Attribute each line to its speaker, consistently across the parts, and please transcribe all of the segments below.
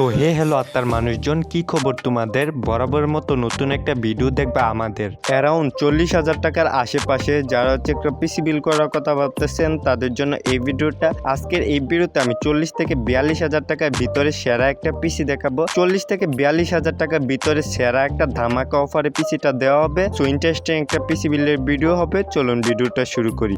Speaker 1: So hey hello আত্মার মানুষজন। কি খবর তোমাদের? বরাবরের মতো নতুন একটা ভিডিও দেখবে আমাদের। অ্যারাউন্ড চল্লিশ হাজার টাকার আশেপাশে যারা হচ্ছে একটা পিসি বিল করার কথা ভাবতেছেন, তাদের জন্য এই ভিডিওটা আজকের এই ভিডিওতে আমি চল্লিশ থেকে বিয়াল্লিশ হাজার টাকার ভিতরে সেরা একটা পিসি দেখাবো। চল্লিশ থেকে বিয়াল্লিশ হাজার টাকার ভিতরে সেরা একটা ধামাকা অফারে পিসিটা দেওয়া হবে। সো ইন্টারেস্টিং একটা পিসি বিলের ভিডিও হবে। চলুন ভিডিওটা শুরু করি।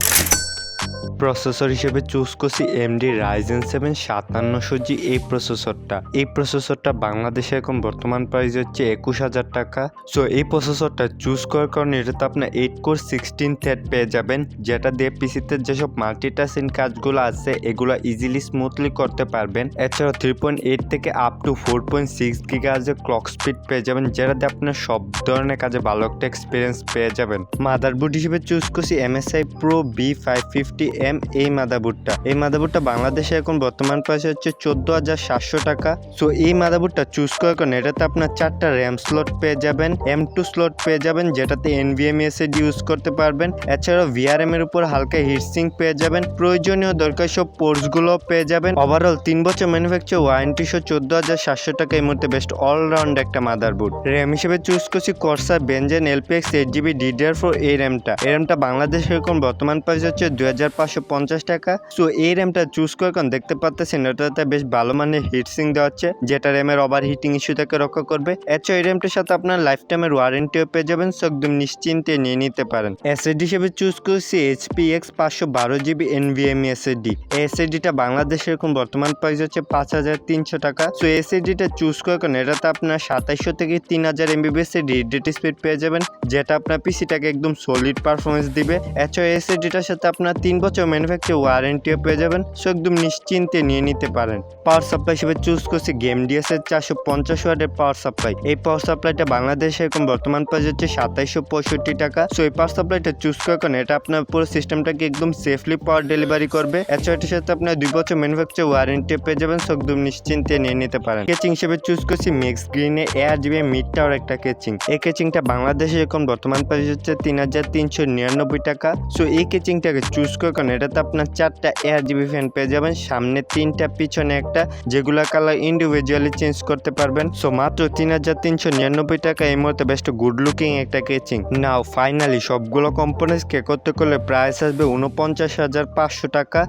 Speaker 1: প্রসেসর হিসেবে চুজ করছি এমডি রাইজেন সেভেন সাতান্নশো জি এই প্রসেসরটা। এই প্রসেসরটা বাংলাদেশে এখন বর্তমান প্রাইস হচ্ছে একুশ হাজার টাকা। সো এই প্রসেসরটা চুজ করার কারণে এটাতে আপনার এইট কোর সিক্সটিন থ্রেড পেয়ে যাবেন, যেটা দিয়ে পিসিতে যেসব মাল্টিটাস্কিং কাজগুলো আছে, এগুলো ইজিলি স্মুথলি করতে পারবেন। এছাড়াও থ্রি পয়েন্ট এইট থেকে up to four point six গিগাজের clock speed পেয়ে যাবেন, যেটা দিয়ে আপনার সব ধরনের কাজে ভালো একটা এক্সপিরিয়েন্স পেয়ে যাবেন। মাদারবোর্ড হিসেবে চুজ করছি MSI pro B five fifty M এই মাদারবোর্ডটা এই মাদারবোর্ডটা বাংলাদেশে এখন বর্তমান প্রাইস হচ্ছে চোদ্দ হাজার সাতশো টাকা। সো এই মাদারবোর্ডটা চুজ করার কারণে এটাতে আপনার চারটা র্যাম স্লট পেয়ে যাবেন এম টু স্লট পেয়ে যাবেন, যেটাতে এনভিএমই এসএড ইউজ করতে পারবেন। এছাড়াও ভিআরএম এর উপর হালকা হিটসিং পেয়ে যাবেন। প্রয়োজনীয় দরকার সব পোর্টসগুলো পেয়ে যাবেন। ওভারঅল তিন বছর ম্যানুফ্যাকচার ওয়ারেন্টি সহ চোদ্দ হাজার সাতশো টাকা এই মুহূর্তে বেস্ট অলরাউন্ড একটা মাদারবোর্ড। র্যাম হিসেবে চুজ করছি Corsair Vengeance LPX eight GB DDR four এই র্যামটা এই র্যামটা বাংলাদেশে এখন বর্তমান প্রাইস হচ্ছে দুই হাজার পাঁচ পাঁচশো পঞ্চাশ টাকা। সো এই র্যামটা চুজ করে কারণ দেখতে পাচ্ছেন এটাতে বেশ ভালো মানের হিটসিং দেওয়া হচ্ছে, যেটা র্যামের ওভার হিটিং ইস্যু থেকে রক্ষা করবে। এছাড়া এই র্যামটার সাথে আপনার লাইফ টাইমের ওয়ারেন্টিও পেয়ে যাবেন সো একদম নিশ্চিন্তে নিয়ে নিতে পারেন। এসএসডি হিসেবে চুজ করছি এইচপি এক্স পাঁচশো বারো জিবি এনভিএমই এসএসডি এই এসএসডিটা বাংলাদেশের এখন বর্তমান প্রাইস হচ্ছে পাঁচ হাজার তিনশো টাকা। সো এসএসডিটা চুজ করে কারণ এটাতে আপনার সাতাইশশো থেকে তিন হাজার এমবিবিএস এর রিড স্পিড পেয়ে যাবেন, যেটা আপনার পিসিটাকে একদম সলিড পারফরমেন্স দিবে। এছাড়া এসএসডিটার সাথে আপনার তিন বছর ম্যানুফ্যাকচার ওয়ারেন্টিও পেয়ে যাবেন, সো একদম নিশ্চিন্তে নিয়ে নিতে পারেন। পাওয়ার সাপ্লাই হিসেবে চুজ করছি গেম ডিএস এর চারশো পঞ্চাশ ওয়াটের পাওয়ার সাপ্লাই। এই পাওয়ার সাপ্লাইটা বাংলাদেশে এখন বর্তমান প্রাইস হচ্ছে সাতাইশশো পঁয়ষট্টি টাকা। সো এই পাওয়ার সাপ্লাইটা চুজ করার এটা আপনার পুরো সিস্টেমটাকে একদম সেফলি পাওয়ার ডেলিভারি করবে। এছাড়া এটার সাথে আপনার দুই বছর ম্যানুফ্যাকচার ওয়ারেন্টি পেয়ে যাবেন, সো একদম নিশ্চিন্তে নিয়ে নিতে পারেন। কেচিং হিসেবে চুজ করছি মিক্স গ্রিনে এয়ার জিবি মিড টাওয়ার একটা কেচিং। এই কেচিংটা বাংলাদেশে এখন বর্তমান প্রাইস হচ্ছে তিন হাজার তিনশো নিরানব্বই টাকা। সো এই কেচিংটাকে চুজ করার কারণে এটাতে আপনার চারটা এয়ার জিবি ফ্যান পেয়ে যাবেন। সামনে তিনটা, পিছনে একটা, যেগুলা কালার ইন্ডিভিজুয়ালি চেঞ্জ করতে পারবেন। সো মাত্র তিন হাজার তিনশো নিরানব্বই টাকা এই মুহূর্তে বেস্ট গুড লুকিং একটা কেচিং নাও ফাইনালি সবগুলো কম্পোনেন্টস কে করতে করলে প্রাইস আসবে উনপঞ্চাশ হাজার পাঁচশো টাকা।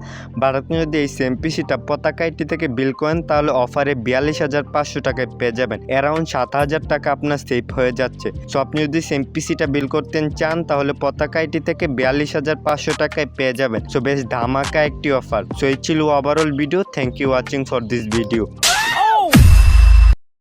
Speaker 1: আর আপনি যদি এই সেম পিসিটা পতাকা আইটি থেকে বিল করেন, তাহলে অফারে বিয়াল্লিশ হাজার পাঁচশো টাকায় পেয়ে যাবেন। অ্যারাউন্ড সাত হাজার টাকা আপনার সেফ হয়ে যাচ্ছে। সো আপনি যদি সেম পিসিটা বিল করতেন চান, তাহলে পতাকা আইটি থেকে বিয়াল্লিশ হাজার পাঁচশো টাকায় পেয়ে যাবেন। সো বেশ ধামাকা একটি অফার সো এই ছিল overall video thank you watching for this video